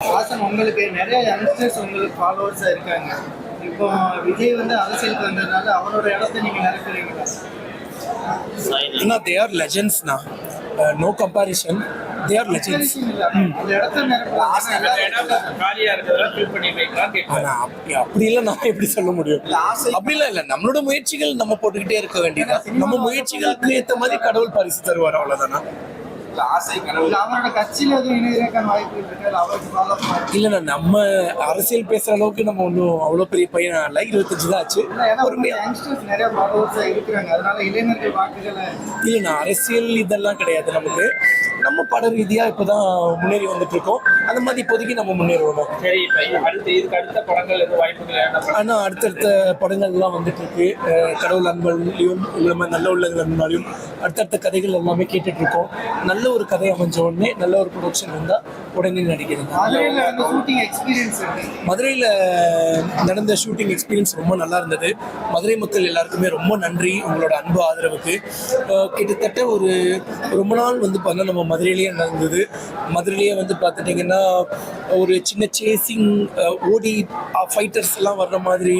வாசன் உங்களுக்கு நிறைய யங்ஸ்டர்ஸ் உங்களுக்கு ஃபாலோவர்ஸாக இருக்காங்க. இப்போ விஜய் வந்து அரசியலுக்கு வந்ததுனால அவரோட இடத்த நீங்க நிரப்புறீங்களா? ஏன்னா they are லெஜெண்ட்ஸ்னா no comparison they are legends அந்த இடத்த அப்படி அப்படிலாம் நான் எப்படி சொல்ல முடியும்? அப்படிலாம் இல்ல நம்மளோட முயற்சிகள் நம்ம போட்டுக்கிட்டே இருக்க வேண்டியதா நம்ம முயற்சிகளுக்கு ஏத்த மாதிரி கடவுள் பரிசு தருவார் அவ்வளவுதானா ஆசை கனவு அவரோட கட்சியில எதுவும் இணையதற்கான வாய்ப்பு இருக்கு? இல்லைண்ணா நம்ம அரசியல் பேசுற அளவுக்கு நம்ம ஒன்றும் அவ்வளோ பெரிய பையன் இல்லை. இருபத்தஞ்சு தான் ஆச்சு. யங்ஸ்டர்ஸ் நிறைய இருக்கிறாங்க. அதனால இளைஞர்கள் வாக்குகளை இல்லைண்ணா அரசியல் இதெல்லாம் கிடையாது நமக்கு. நம்ம பட ரீதியா இப்பதான் முன்னேறி வந்துட்டு இருக்கோம். அந்த மாதிரி இப்போதைக்கு நம்ம முன்னேறுவோம்? சரி இப்ப அடுத்து இதுக்கு அடுத்த படங்கள் வாய்ப்புகள் ஆனால் அடுத்தடுத்த படங்கள்லாம் வந்துட்டு இருக்கு. கடவுள் அன்பல்லையும் இல்லாமல் நல்ல உள்ளங்கள் அன்பாலையும் அடுத்தடுத்த கதைகள் எல்லாமே கேட்டுட்டு இருக்கோம். நல்ல ஒரு கதை அமைஞ்ச உடனே நல்ல ஒரு ப்ரொடக்ஷன் இருந்தால் உடனே நடிக்கிறது மதுரையில் நடந்த ஷூட்டிங் எக்ஸ்பீரியன்ஸ் இருக்கு. மதுரையில் நடந்த ஷூட்டிங் எக்ஸ்பீரியன்ஸ் ரொம்ப நல்லா இருந்தது. மதுரை மக்கள் எல்லாருக்குமே ரொம்ப நன்றி உங்களோட அன்பு ஆதரவுக்கு. கிட்டத்தட்ட ஒரு ரொம்ப நாள் வந்து பார்த்தா நம்ம மதுரையிலேயே நடந்தது. மதுரையிலேயே வந்து பார்த்துட்டிங்கன்னா ஒரு சின்ன சேசிங் ஓடி ஃபைட்டர்ஸ் எல்லாம் வர்ற மாதிரி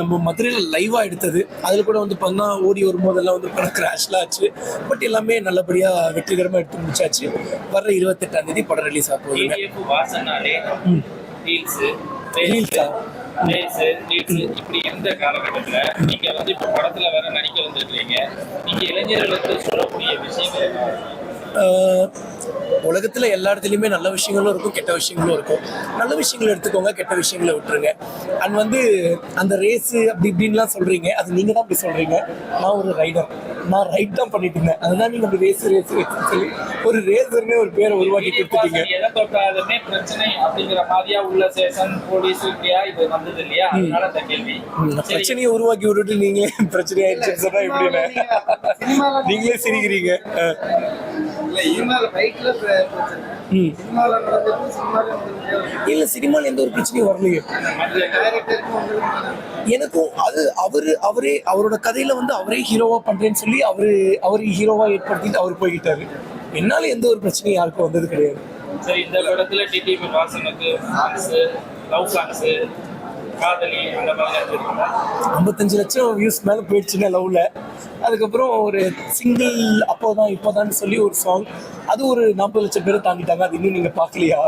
நம்ம மதுரையில் லைவாக எடுத்தது. அதில் கூட வந்து பார்த்தா ஓடி வரும்போதெல்லாம் வந்து படம் கிராஷ்லாம் ஆச்சு. பட் எல்லாமே நல்லபடியாக வெற்றிகரமாக எடுத்து முடிச்சாச்சு. வர்ற இருபத்தெட்டாம் தேதி படம் ரிலீஸ் ஆக ரீல்ஸ் இப்படி எந்த காலகட்டத்துல நீங்க வந்து இப்ப படத்துல வேற நடிக்க வந்திருக்கீங்க நீங்க இளைஞர்களுக்கு சொல்லக்கூடிய விஷயங்கள் உலகத்துல எல்லா இடத்துலையுமே நல்ல விஷயங்களும் இருக்கும் கெட்ட விஷயங்களும் இருக்கும். நல்ல விஷயங்களை எடுத்துக்கோங்க கெட்ட விஷயங்களை விட்டுருங்க. அண்ட் வந்து அந்த ரேஸ் அப்படி இப்படின்லாம் சொல்றீங்க அது நீங்க தான் அப்படி சொல்றீங்க. நான் ஒரு ரைடர் நான் ரைட் தான் பண்ணிட்டு இருந்தேன். அதுதான் நீங்க அப்படி ரேஸ் ரேஸ் சொல்லி ஒரு ரேசர்னே ஒரு பேரை உருவாக்கி கொடுத்துட்டீங்க. எதை தொட்டாலுமே பிரச்சனை அப்படிங்கிற மாதிரியா உள்ள சேஷன் போலீஸ் இப்படியா இது வந்தது இல்லையா? அதனால அந்த கேள்வி. பிரச்சனையை உருவாக்கி விட்டுட்டு நீங்களே பிரச்சனை ஆயிடுச்சுன்னு சொன்னா எப்படின்னு? நீங்களே சிரிக்கிறீங்க. இல்லை சினிமால எந்த ஒரு பிரச்சனையும் வரலையே. எனக்கும் அது அவரு அவரே அவரோட கதையில வந்து அவரே ஹீரோவா பண்றேன்னு சொல்லி அவரு அவர் ஹீரோவா ஏற்படுத்திட்டு அவர் போய்கிட்டாரு என்னால எந்த ஒரு பிரச்சனையும் யாருக்கும் வந்தது கிடையாது. சரி இந்த படத்துல டிடிபி வாசனுக்கு சாங்ஸ் லவ் சாங்ஸ் காதலி அந்த மாதிரி ஐம்பத்தஞ்சு லட்சம் வியூஸ் மேல போயிடுச்சுங்க லவ்ல அதுக்கப்புறம் ஒரு சிங்கிள் அப்போதான் இப்போதான் சொல்லி ஒரு சாங் அது ஒரு நாற்பது லட்சம் பேரை தாண்டிட்டாங்க. அது இன்னும் நீங்க பார்க்கலையா?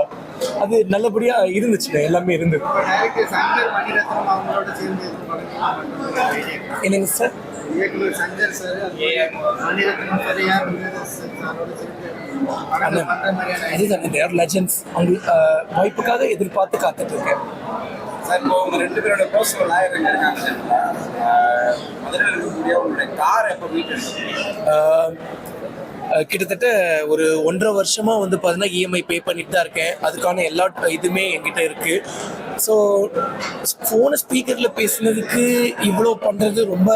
அது நல்லபடியா இருந்துச்சுங்க. எல்லாமே இருந்தது. பண்ணுறீங்க. என்னங்க சார்? அதுதான் லெஜன்ஸ் அவங்க வாய்ப்புக்காக எதிர்பார்த்து காத்துட்டு இருக்கேன். சார் இப்போ உங்க ரெண்டு பேரோட க்ளோஸ் லாயர் இருக்காங்க இருக்கக்கூடிய உங்களுடைய கார் எப்போ வீட்டு கிட்டத்தட்ட ஒரு ஒன்றரை வருஷமா வந்து பார்த்தீங்கன்னா இஎம்ஐ பே பண்ணிட்டு தான் இருக்கேன். அதுக்கான எல்லா இதுவுமே என்கிட்ட இருக்கு. ஸோ ஃபோனை ஸ்பீக்கரில் பேசுனதுக்கு இவ்வளோ பண்ணுறது ரொம்ப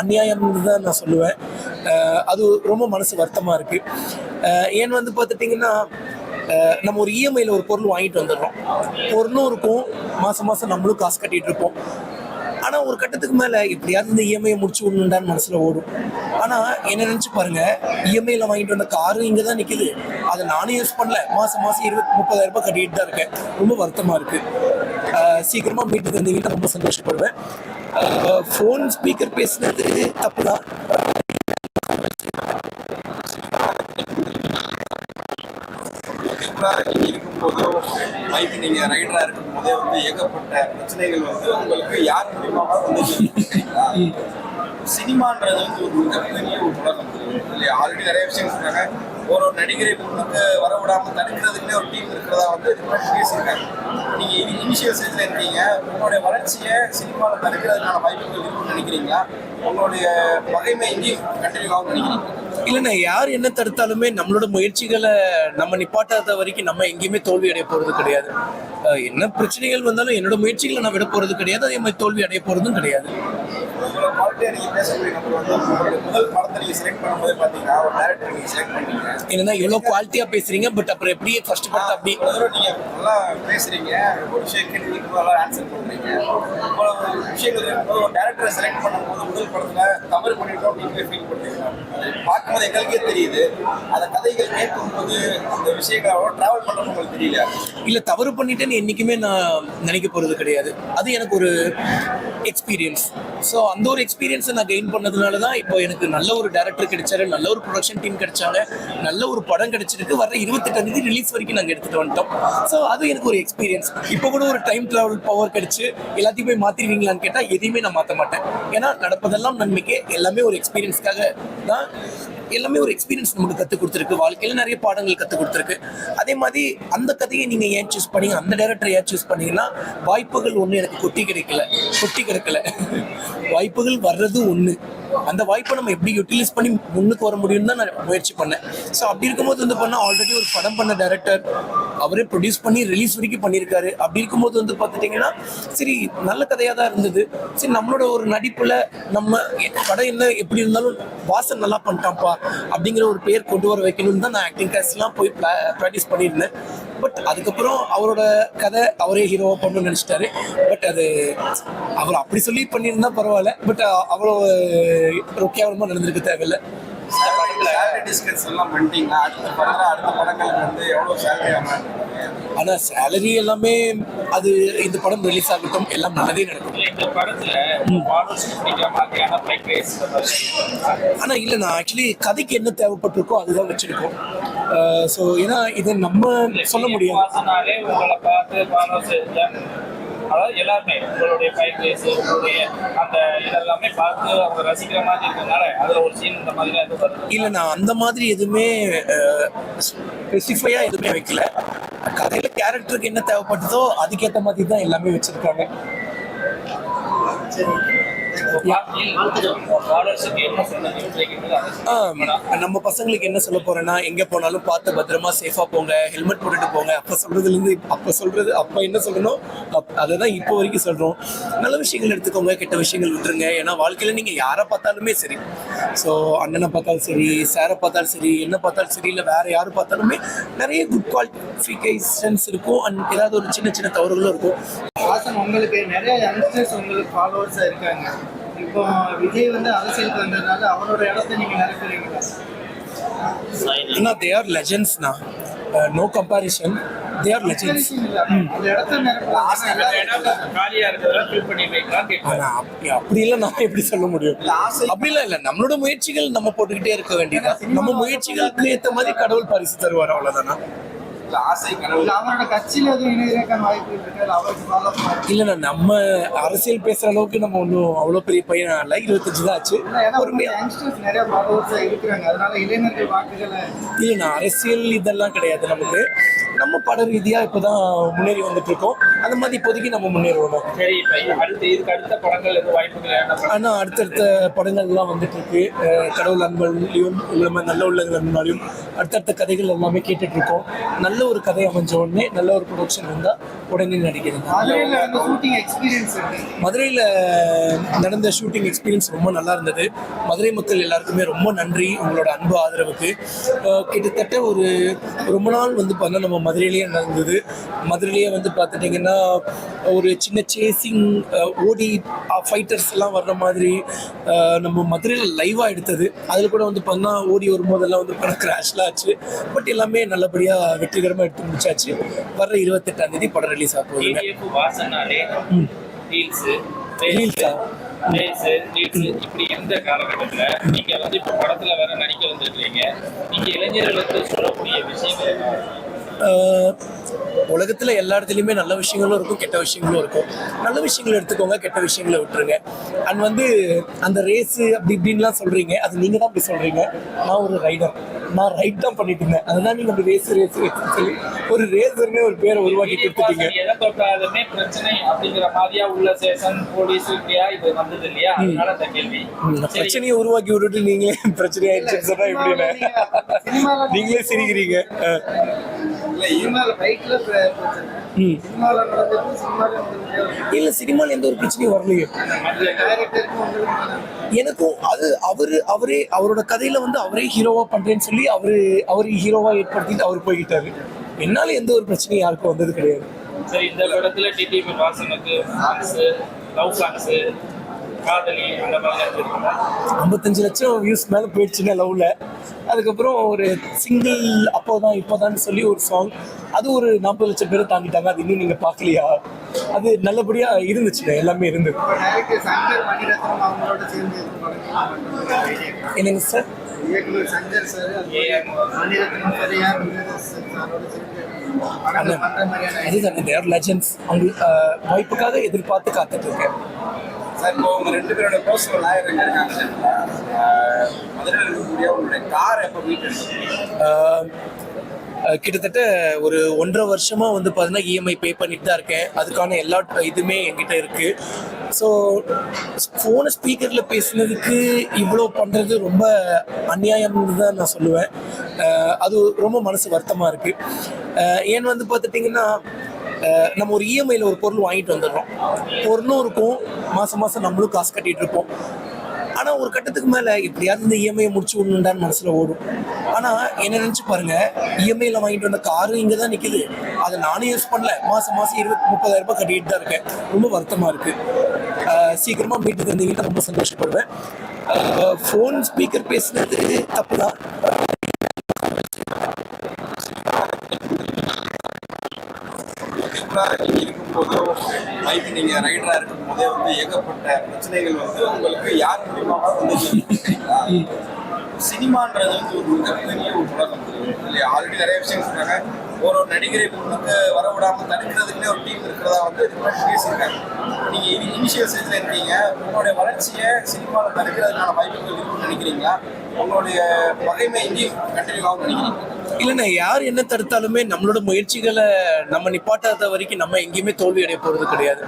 அநியாயம்னு தான் நான் சொல்லுவேன். அது ரொம்ப மனசு வருத்தமாக இருக்குது ஏன்னு வந்து பார்த்துட்டிங்கன்னா நம்ம ஒரு இஎம்ஐயில் ஒரு பொருள் வாங்கிட்டு வந்துடுறோம். பொருளும் இருக்கும் மாதம் மாதம் நம்மளும் காசு கட்டிகிட்டு இருப்போம். ஆனால் ஒரு கட்டத்துக்கு மேலே எப்படியாவது இந்த இஎம்ஐ முடிச்சு விடணுண்டான்னு மனசில் ஓடும். ஆனால் என்ன நினச்சி பாருங்க இஎம்ஐயில் வாங்கிட்டு வந்த காரு இங்கே தான் நிற்கிது அதை நானும் யூஸ் பண்ணல. மாதம் மாதம் இருபத்தி முப்பதாயிரம் ரூபாய் கட்டிட்டு தான் இருக்கேன். ரொம்ப வருத்தமாக இருக்குது சீக்கிரமாக வீட்டுக்கு வந்து வீட்டில் ரொம்ப சந்தோஷப்படுவேன். ஃபோன் ஸ்பீக்கர் பேசுனது தப்பு தான் நீங்க இருக்கும்போதோ பைக் நீங்கள் ரைடராக இருக்கும் போதே வந்து ஏகப்பட்ட பிரச்சனைகள் வந்து உங்களுக்கு யார் மூலியமாக வந்து சினிமான்றது வந்து ஒரு மிகப்பெரிய ஒரு உலகம். இல்லையா? ஆல்ரெடி நிறைய விஷயம் சொன்னாங்க ஒரு ஒரு நடிகரை முன்னுக்கு வர விடாம தடுக்கிறதுக்குன்னே ஒரு டீம் இருக்கிறதா வந்து இதுக்கு முன்னாடி பேசியிருக்காங்க. நீங்க இனிஷியல் ஸ்டேஜ்ல இருக்கீங்க. உங்களுடைய வளர்ச்சியை சினிமாவில் தடுக்கிறதுக்கான வாய்ப்புகள் இருக்குன்னு நினைக்கிறீங்களா? உங்களுடைய பகைமை இங்கேயும் கண்டினியூ ஆகும் நினைக்கிறீங்க? இல்லைண்ணா யார் என்ன தடுத்தாலுமே நம்மளோட முயற்சிகளை நம்ம நிப்பாட்டாத வரைக்கும் நம்ம எங்கேயுமே தோல்வி அடைய போகிறது கிடையாது. என்ன பிரச்சனைகள் வந்தாலும் என்னோட முயற்சிகளை நான் விட போகிறது கிடையாது அதே மாதிரி தோல்வி அடைய போகிறதும் கிடையாது. என்னன்னா இவ்வளோ குவாலிட்டியா பேசுறீங்க பட் அப்புறம் எப்படி ஃபர்ஸ்ட் படத்தை அப்படி நீங்க நல்லா பேசுறீங்க ஒரு விஷயம் கேட்டு நல்லா ஆன்சர் பண்றீங்க. இவ்வளவு விஷயங்கள் இருக்கும்போது ஒரு டேரக்டரை செலக்ட் பண்ணும்போது முதல் படத்துல தவறு பண்ணிட்டோம் நீங்களே ஃபீல் பண்றீங்க அது கதை எங்களுக்கே தெரியுது. அந்த கதைகள் கேட்கும்போது அந்த விஷயங்களோட டிராவல் பண்றது உங்களுக்கு தெரியல. இல்ல தவறு பண்ணிட்டேன்னு என்னைக்குமே நான் நினைக்க போறது கிடையாது. அது எனக்கு ஒரு எக்ஸ்பீரியன்ஸ் ஸோ அந்த ஒரு எக்ஸ்பீரியன்ஸை நான் கெயின் பண்ணதுனால தான் இப்போ எனக்கு நல்ல ஒரு டேரக்டர் கிடைச்சாரு நல்ல ஒரு ப்ரொடக்ஷன் டீம் கிடைச்சாங்க நல்ல ஒரு படம் கிடைச்சிருக்கு. வர இருபத்தெட்டாம் தேதி ரிலீஸ் வரைக்கும் நாங்கள் எடுத்துகிட்டு வந்துட்டோம். ஸோ அது எனக்கு ஒரு எக்ஸ்பீரியன்ஸ் இப்போ கூட ஒரு டைம் டிராவல் பவர் கிடைச்சு எல்லாத்தையும் போய் மாற்றிடுவீங்களான்னு கேட்டால் எதையுமே நான் மாற்ற மாட்டேன். ஏன்னா நடப்பதெல்லாம் நன்மைக்கே எல்லாமே ஒரு எக்ஸ்பீரியன்ஸ்க்காக தான் எல்லாமே ஒரு எக்ஸ்பீரியன்ஸ் நமக்கு கற்றுக் கொடுத்துருக்கு. வாழ்க்கையில் நிறைய பாடங்கள் கற்றுக் கொடுத்துருக்கு. அதே மாதிரி அந்த கதையை நீங்கள் ஏன் சூஸ் பண்ணீங்க? அந்த டேரக்டரை ஏன் சூஸ் பண்ணீங்கன்னா வாய்ப்புகள் ஒன்று எனக்கு கொட்டி கிடைக்கல. கொட்டி கிடக்கல. வாய்ப்புகள் வர்றது ஒன்று அந்த வாய்ப்பை நம்ம எப்படி யூட்டிலைஸ் பண்ணி முன்னுக்கு வர முடியும்னு தான் நான் முயற்சி பண்ணேன். ஸோ அப்படி இருக்கும்போது வந்து பண்ணால் ஆல்ரெடி ஒரு படம் பண்ண டேரக்டர் அவரே ப்ரொடியூஸ் பண்ணி ரிலீஸ் வரைக்கும் பண்ணியிருக்காரு. அப்படி இருக்கும்போது வந்து பார்த்துட்டிங்கன்னா சரி நல்ல கதையாக தான் இருந்தது. சரி நம்மளோட ஒரு நடிப்பில் நம்ம படம் என்ன எப்படி இருந்தாலும் வாசன் நல்லா பண்ணிட்டான்ப்பா. அப்படிங்கிற ஒரு பேர் கொண்டு வர வைக்கணும்னு தான் நான் ஆக்டிங் கிளாஸ்லாம் போய் ப்ராக்டிஸ் பண்ணியிருந்தேன். பட் அதுக்கப்புறம் அவரோட கதை அவரே ஹீரோவாக பண்ணணும்னு நினச்சிட்டாரு. பட் அது அவர் அப்படி சொல்லி பண்ணியிருந்தா பரவாயில்ல. பட் அவ்வளோ ஒரு கேவலமாக நடந்திருக்க தேவையில்லை. சேலரி டிஸ்கஸ் எல்லாம் பண்ணிட்டீங்கன்னா அடுத்த படம் அடுத்த படங்களுக்கு வந்து எவ்வளோ சேலரி அமௌண்ட் ஆனா சேலரி எல்லாமே அது இந்த படம் ரிலீஸ் ஆகட்டும் எல்லாம் நல்லதே நடக்கும். இந்த படத்துல ஃபாலோஸ் பிடிக்கிற மாதிரியான பைக் ரேஸ் ஆனா இல்ல நான் ஆக்சுவலி கதைக்கு என்ன தேவைப்பட்டிருக்கோ அதுதான் வச்சிருக்கோம். ஸோ ஏன்னா இதை நம்ம சொல்ல முடியாது. அதாவது எல்லாருமே உங்களுடைய பைக் ரேஸ் உங்களுடைய அந்த இதெல்லாமே பார்த்து அவங்க ரசிக்கிற மாதிரி இருக்கிறதுனால அதுல ஒரு சீன் இந்த மாதிரி எதுவும் வருது. இல்ல நான் அந்த மாதிரி எதுவுமே ஸ்பெசிஃபையா எதுவுமே வைக்கல. கதையில கேரக்டருக்கு என்ன தேவைப்பட்டதோ அதுக்கேற்ற மாதிரி தான் எல்லாமே வச்சிருக்காங்க. ஃபாலோவர்ஸுக்கு நம்ம பசங்களுக்கு என்ன சொல்ல போறேன்னா எங்க போனாலும் பார்த்து பத்திரமா சேஃபா போங்க ஹெல்மெட் போட்டுட்டு போங்க. அப்ப சொல்றதுல இருந்து அப்ப சொல்றது அப்ப என்ன சொல்லணும்? அப்- அதை தான் இப்போ வரைக்கும் சொல்றோம். நல்ல விஷயங்கள் எடுத்துக்கோங்க கெட்ட விஷயங்கள் விட்டுருங்க ஏன்னா வாழ்க்கையில நீங்க யாரை பார்த்தாலுமே சரி. ஸோ அண்ணனை பார்த்தாலும் சரி சாரை பார்த்தாலும் சரி என்ன பார்த்தாலும் சரி இல்லை வேற யாரை பார்த்தாலுமே நிறைய குட் குவாலிஃபிகேஷன்ஸ் இருக்கும். அண்ட் ஏதாவது ஒரு சின்ன சின்ன தவறுகளும் இருக்கும். வாசன் உங்களுக்கு நிறைய யங்ஸ்டர்ஸ் உங்களுக்கு ஃபாலோவர்ஸாக இருக்காங்க. இப்போ விஜய் வந்து அரசியலுக்கு வந்ததுனால அவரோட இடத்த நீங்க நிரப்புறீங்களா ஏன்னா தே ஆர் லெஜண்ட்ஸ்னா நோ தே ஆர் லெஜண்ட்ஸ் அப்படிலாம் நம்ம எப்படி சொல்ல முடியும்? அப்படிலாம் இல்ல நம்மளோட முயற்சிகள் நம்ம போட்டுக்கிட்டே இருக்க வேண்டியதான் நம்ம முயற்சிகளுக்கு ஏத்த மாதிரி கடவுள் பரிசு தருவார் அவ்வளவுதானா? இல்லை ஆசை கனவு அவரோட கட்சியில எதுவும் இணையறதுக்கான வாய்ப்பு இருக்கு? அவருக்கு இல்ல நம்ம அரசியல் பேசுற அளவுக்கு நம்ம ஒன்றும் அவ்வளோ பெரிய பையன் இல்ல? இருபத்தஞ்சு தான் ஆச்சு. ஏன்னா பொறுமையா. யங்ஸ்டர்ஸ் நிறைய இருக்கிறாங்க. அதனால இளைஞர்கள் வாக்குகளை இல்ல அரசியல் இதெல்லாம் கிடையாது நமக்கு. நம்ம பட ரீதியா இப்பதான் முன்னேறி வந்துட்டு இருக்கோம் அந்த மாதிரி இப்போதைக்கு நம்ம முன்னேறுவோம் தான். சரி இப்ப அடுத்து இதுக்கு அடுத்த படங்கள் எதுவும் வாய்ப்புகள் என்ன? ஆனா அடுத்தடுத்த படங்கள்லாம் வந்துட்டு இருக்கு கடவுள் அன்பன்லையும் இல்லாம நல்ல உள்ளங்கள் அன்பாலையும் அடுத்தடுத்த கதைகள் எல்லாமே கேட்டுட்டு இருக்கோம் நல்ல ஒரு கதை அமைஞ்ச உடனே நல்ல ஒரு ப்ரொடக்ஷன் வந்தா உடனே நடிக்கிறது மதுரையில் வந்து ஷூட்டிங் எக்ஸ்பீரியன்ஸ் இருக்கு. மதுரையில் நடந்த ஷூட்டிங் எக்ஸ்பீரியன்ஸ் ரொம்ப நல்லா இருந்தது. மதுரை மக்கள் எல்லாருக்குமே ரொம்ப நன்றி உங்களோட அன்பு ஆதரவுக்கு. கிட்டத்தட்ட ஒரு ரொம்ப நாள் வந்து பார்த்தா நம்ம மதுரையிலேயே நடந்தது. மதுரையிலேயே வந்து பார்த்துட்டிங்கன்னா ஒரு சின்ன சேசிங் ஓடி ஃபைட்டர்ஸ் எல்லாம் வர்ற மாதிரி நம்ம மதுரையில் லைவாக எடுத்தது. அதில் கூட வந்து பார்த்தா ஓடி வரும்போதெல்லாம் வந்து படம் கிராஷ்லாம் ஆச்சு. பட் எல்லாமே நல்லபடியாக வெற்றிகரமாக எடுத்து முடிச்சாச்சு. வர்ற இருபத்தெட்டாம் தேதி படம் ரிலீஸ் ஆக? ரீல்ஸ் ரீல்ஸ் இப்படி எந்த காலகட்டத்துல நீங்க வந்து இப்ப படத்துல வேற நடிக்க வந்திருக்கீங்க நீங்க இளைஞர்களுக்கு சொல்லக்கூடிய விஷயங்கள் என்ன? உலகத்துல எல்லா இடத்துலையுமே நல்ல விஷயங்களும் இருக்கும் கெட்ட விஷயங்களும் இருக்கும். நல்ல விஷயங்களை எடுத்துக்கோங்க கெட்ட விஷயங்களை விட்டுருங்க. அண்ட் வந்து அந்த ரேஸ் அப்படி இப்படின்லாம் சொல்றீங்க அது நீங்க தான் அப்படி சொல்றீங்க. நான் ஒரு ரைடர் நான் ரைட் தான் பண்ணிட்டு இருந்தேன். அதுதான் நீங்க அப்படி ரேஸ் ரேஸ் சொல்லி ஒரு ரேசர்னே ஒரு பேரை உருவாக்கி கொடுத்துட்டீங்க. எதை தொட்டாலுமே பிரச்சனை அப்படிங்கிற மாதிரியா உள்ள சேஷன் போலீஸ் இப்படியா இது வந்தது இல்லையா? அதனால அந்த கேள்வி. பிரச்சனையை உருவாக்கி விட்டுட்டு நீங்களே பிரச்சனையாயிடுச்சுன்னு சொன்னா எப்படின்னு. நீங்களே சிரிக்கிறீங்க. இல்ல சினிமாவில் எந்த ஒரு பிரச்சனையும் வரலையே. எனக்கும் அது அவரு அவரே அவரோட கதையில வந்து அவரே ஹீரோவா பண்றேன்னு சொல்லி அவரு அவர் ஹீரோவா ஏற்படுத்திட்டு அவர் போய்கிட்டாரு என்னால எந்த ஒரு பிரச்சனையும் யாருக்கும் வந்தது கிடையாது. சரி இந்த படத்துல டிடிபி வாசனுக்கு சாங்ஸ் லவ் சாங்ஸ் காதலி அந்த மாதிரி ஐம்பத்தஞ்சு லட்சம் வியூஸ் மேல போயிடுச்சுங்க லவ்ல அதுக்கப்புறம் ஒரு சிங்கிள் அப்போதான் இப்போதான் சொல்லி ஒரு சாங் அது ஒரு நாற்பது லட்சம் பேரை தாண்டிட்டாங்க. அது இன்னும் நீங்க பார்க்கலையா? அது நல்லபடியா இருந்துச்சுங்க. எல்லாமே இருந்தது. இப்போ டைரக்டர் சங்கர் மணிரத்னம் அவங்களோட சேர்ந்து இது படம் என்னங்க சார் அதுதானே தேர் லெஜண்ட்ஸ் அவங்க அஹ், வாய்ப்புக்காக எதிர்பார்த்து காத்துட்டு இருக்கேன். சார் இப்போ உங்க ரெண்டு பேரோட பர்சனல் லாயர் எங்க இருக்காங்க மதுரையில் இருக்கக்கூடிய உங்களுடைய கார் எப்போ மீட்டு கிட்டத்தட்ட ஒரு ஒன்றரை வருஷமா வந்து பார்த்தீங்கன்னா இஎம்ஐ பே பண்ணிட்டு தான் இருக்கேன். அதுக்கான எல்லா இதுவுமே என்கிட்ட இருக்கு. ஸோ ஃபோனை ஸ்பீக்கரில் பேசுனதுக்கு இவ்வளோ பண்ணுறது ரொம்ப அநியாயம்னு தான் நான் சொல்லுவேன். அது ரொம்ப மனசு வருத்தமாக இருக்குது ஏன்னு வந்து பார்த்துட்டிங்கன்னா நம்ம ஒரு இஎம்ஐயில் ஒரு பொருள் வாங்கிட்டு வந்துடுறோம். பொருளும் இருக்கும். மாதம் மாதம் நம்மளும் காசு கட்டிட்டு இருப்போம். ஆனால் ஒரு கட்டத்துக்கு மேலே எப்படியாவது இந்த இஎம்ஐயை முடிச்சு விடணுண்டான்னு மனசில் ஓடும். ஆனால் என்ன நினச்சி பாருங்க இஎம்ஐயில் வாங்கிட்டு வந்த காரும் இங்கே தான் நிற்கிது அதை நானும் யூஸ் பண்ணல. மாதம் மாதம் இருபத்தி முப்பதாயிரம் ரூபாய் கட்டிட்டு தான் இருக்கேன். ரொம்ப வருத்தமாக இருக்குது சீக்கிரமாக வீட்டுக்கு வந்தீங்கன்னா ரொம்ப சந்தோஷப்படுவேன். ஃபோன் ஸ்பீக்கர் பேசுனது தப்பு தான் இருக்கும்போது பைக் நீங்கள் ரைடராக இருக்கும் போதே வந்து ஏகப்பட்ட பிரச்சனைகள் வந்து உங்களுக்கு யார் மூலியமாக வந்து சினிமான்றது வந்து ஒரு மிகப்பெரிய ஒரு உலகம். இல்லையா? ஆல்ரெடி நிறைய விஷயம் சொன்னாங்க ஒரு ஒரு நடிகரை முன்னுக்கு வர விடாம தடுக்கிறதுக்குன்னே ஒரு டீம் இருக்கிறதா வந்து இதுக்கு முன்னாடி பேசியிருக்காங்க நீங்க இனிஷியல் ஸ்டேஜ்ல இருக்கீங்க. உங்களுடைய வளர்ச்சியை சினிமாவில் தடுக்கிறதுக்கான வாய்ப்புகள் இருக்குன்னு நினைக்கிறீங்களா? உங்களுடைய பகைமை இங்கேயும் கண்டினியூ ஆகும் நினைக்கிறீங்க இல்லைண்ணா யார் என்ன தடுத்தாலுமே நம்மளோட முயற்சிகளை நம்ம நிப்பாட்டாத வரைக்கும் நம்ம எங்கேயுமே தோல்வி அடைய போகிறது கிடையாது.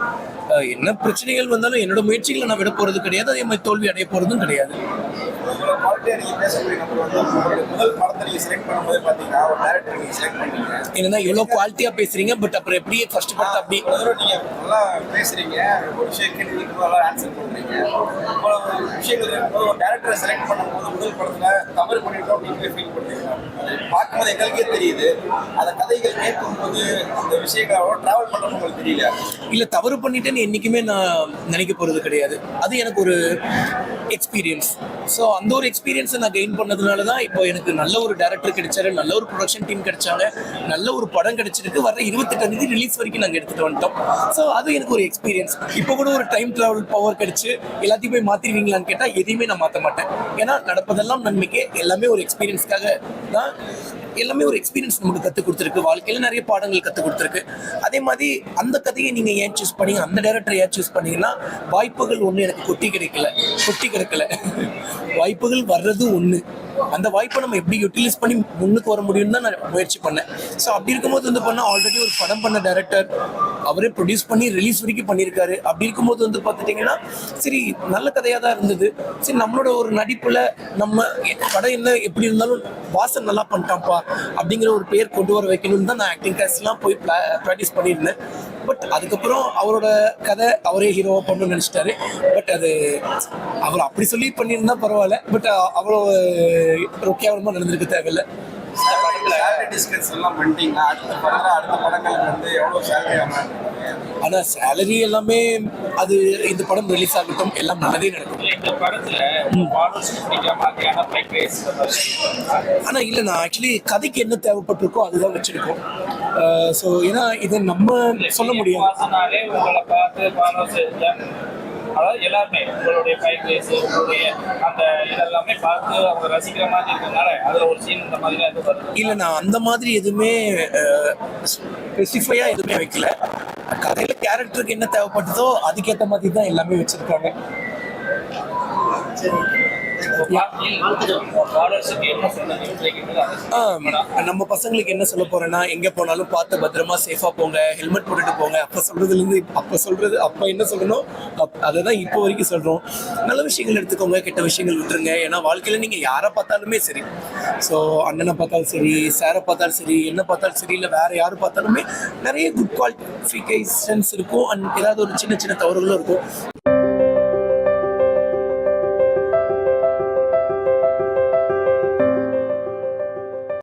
என்ன பிரச்சனைகள் வந்தாலும் என்னோட முயற்சிகளை நான் விட போகிறது கிடையாது அதே மாதிரி தோல்வி அடைய போகிறதும் கிடையாது. உங்களோட குவாலிட்டியை நீங்க பேசக்கூடிய முதல் படத்தை நீங்க செலக்ட் பண்ணும்போது பாத்தீங்கன்னா ஒரு டேரக்டர் நீங்க செலக்ட் பண்ணீங்க என்னன்னா இவ்வளோ குவாலிட்டியாக பேசுறீங்க பட் அப்புறம் எப்படி ஃபர்ஸ்ட் படத்தை அப்படி ஒரு தடவை நீங்க நல்லா பேசுறீங்க ஒரு விஷயம் கேள்வி நல்லா ஆன்சர் பண்றீங்க. இவ்வளவு விஷயங்கள் இருக்கும்போது ஒரு டேரக்டரை செலக்ட் பண்ணும்போது முதல் படத்துல தவறு பண்ணிட்டோம் அப்படின்னு ஃபீல் பண்றீங்க. அது பார்க்கும்போது எங்களுக்கே தெரியுது. அந்த கதைகள் கேட்கும்போது அந்த விஷயங்கள் அவ்வளோ டிராவல் பண்ணுறது உங்களுக்கு தெரியல. இல்லை தவறு பண்ணிட்டேன்னு என்றைக்குமே நான் நினைக்க போகிறது கிடையாது. அது எனக்கு ஒரு எக்ஸ்பீரியன்ஸ் ஸோ அந்த ஒரு எக்ஸ்பீரியன்ஸை நான் கெயின் பண்ணதுனால தான் இப்போ எனக்கு நல்ல ஒரு டேரக்டர் கிடைச்சாரு நல்ல ஒரு ப்ரொடக்ஷன் டீம் கிடைச்சாங்க நல்ல ஒரு படம் கிடைச்சிருக்கு. வர இருபத்தெட்டாம் தேதி ரிலீஸ் வரைக்கும் நாங்கள் எடுத்துகிட்டு வந்துட்டோம். ஸோ அது எனக்கு ஒரு எக்ஸ்பீரியன்ஸ் இப்போ கூட ஒரு டைம் ட்ராவல் பவர் கிடைச்சு எல்லாத்தையும் போய் மாற்றிடுவீங்களான்னு கேட்டால் எதையுமே நான் மாற்ற மாட்டேன். ஏன்னா நடப்பதெல்லாம் நன்மைக்கே எல்லாமே ஒரு எக்ஸ்பீரியன்ஸ்க்காக தான் எல்லாமே ஒரு எக்ஸ்பீரியன்ஸ் நமக்கு கற்றுக் கொடுத்துருக்கு. வாழ்க்கையில் நிறைய பாடங்கள் கற்றுக் கொடுத்துருக்கு. அதே மாதிரி அந்த கதையை நீங்கள் ஏன் சூஸ் பண்ணி அந்த டேரக்டர் ஏன் சூஸ் பண்ணீங்கன்னா வாய்ப்புகள் ஒன்று எனக்கு கொட்டி கிடைக்கல. கொட்டி கிடைக்கல. வாய்ப்புகள் வர்றது ஒன்று அந்த வாய்ப்பை நம்ம எப்படி யூட்டிலைஸ் பண்ணி முன்னுக்கு வர முடியும்னு தான் நான் முயற்சி பண்ணேன். ஸோ அப்படி இருக்கும்போது வந்து பண்ணால் ஆல்ரெடி ஒரு படம் பண்ண டேரக்டர் அவரே ப்ரொடியூஸ் பண்ணி ரிலீஸ் வரைக்கும் பண்ணியிருக்காரு. அப்படி இருக்கும்போது வந்து பார்த்துட்டிங்கன்னா சரி நல்ல கதையாக தான் இருந்தது. சரி நம்மளோட ஒரு நடிப்பில் நம்ம படம் என்ன எப்படி இருந்தாலும் வாசன் நல்லா பண்ணிட்டான்ப்பா அப்படிங்கிற ஒரு பேர் கொண்டு வர வைக்கணும்னு தான் நான் ஆக்டிங் கிளாஸ்லாம் போய் ப்ராக்டிஸ் பண்ணியிருந்தேன். பட் அதுக்கப்புறம் அவரோட கதை அவரே ஹீரோவாக பண்ணணும்னு நினச்சிட்டாரு. பட் அது அவர் அப்படி சொல்லி பண்ணியிருந்தா பரவாயில்ல. பட் அவ்வளோ கேவலமாக நடந்திருக்க தேவையில்லை. சேலரி டிஸ்கஸ் எல்லாம் பண்ணிட்டீங்களா அடுத்த படம் அடுத்த படங்களுக்கு வந்து எவ்வளோ சேலரி அமௌண்ட் ஆனால் சேலரி எல்லாமே அது இந்த படம் ரிலீஸ் ஆகட்டும் எல்லாம் நல்லதே நடக்கும். ஆனால் இல்லை நான் ஆக்சுவலி கதைக்கு என்ன தேவைப்பட்டிருக்கோ அதுதான் வச்சுருக்கோம். ஸோ ஏன்னா இதை நம்ம சொல்ல முடியாது. அதாவது எல்லாருமே உங்களுடைய பைக் ரேஸ் உங்களுடைய அந்த இதெல்லாமே பார்த்து அவங்க ரசிக்கிற மாதிரி இருக்கனால அதுல ஒரு சீன் இந்த மாதிரி இது வருது இல்லை? நான் அந்த மாதிரி எதுவுமே ஸ்பெசிஃபையாக எதுவுமே வைக்கல. கதையில் கேரக்டருக்கு என்ன தேவைப்பட்டதோ அதுக்கேற்ற மாதிரி தான் எல்லாமே வச்சுருக்காங்க. நம்ம பசங்களுக்கு என்ன சொல்ல போறேன்னா எங்க போனாலும் பார்த்து பத்திரமா சேஃபா போங்க ஹெல்மெட் போட்டுட்டு போங்க. அப்ப சொல்றதுல இருந்து அப்ப சொல்றது அப்ப என்ன சொல்லணும்? அப்- அதை தான் இப்போ வரைக்கும் சொல்றோம். நல்ல விஷயங்கள் எடுத்துக்கோங்க கெட்ட விஷயங்கள் விட்டுருங்க. ஏன்னா வாழ்க்கையில நீங்க யாரை பார்த்தாலுமே சரி. ஸோ அண்ணனை பார்த்தாலும் சரி சாரை பார்த்தாலும் சரி என்ன பார்த்தாலும் சரி இல்லை வேற யாரை பார்த்தாலுமே நிறைய குட் குவாலிஃபிகேஷன்ஸ் இருக்கும். அண்ட் ஏதாவது ஒரு சின்ன சின்ன தவறுகளும் இருக்கும்.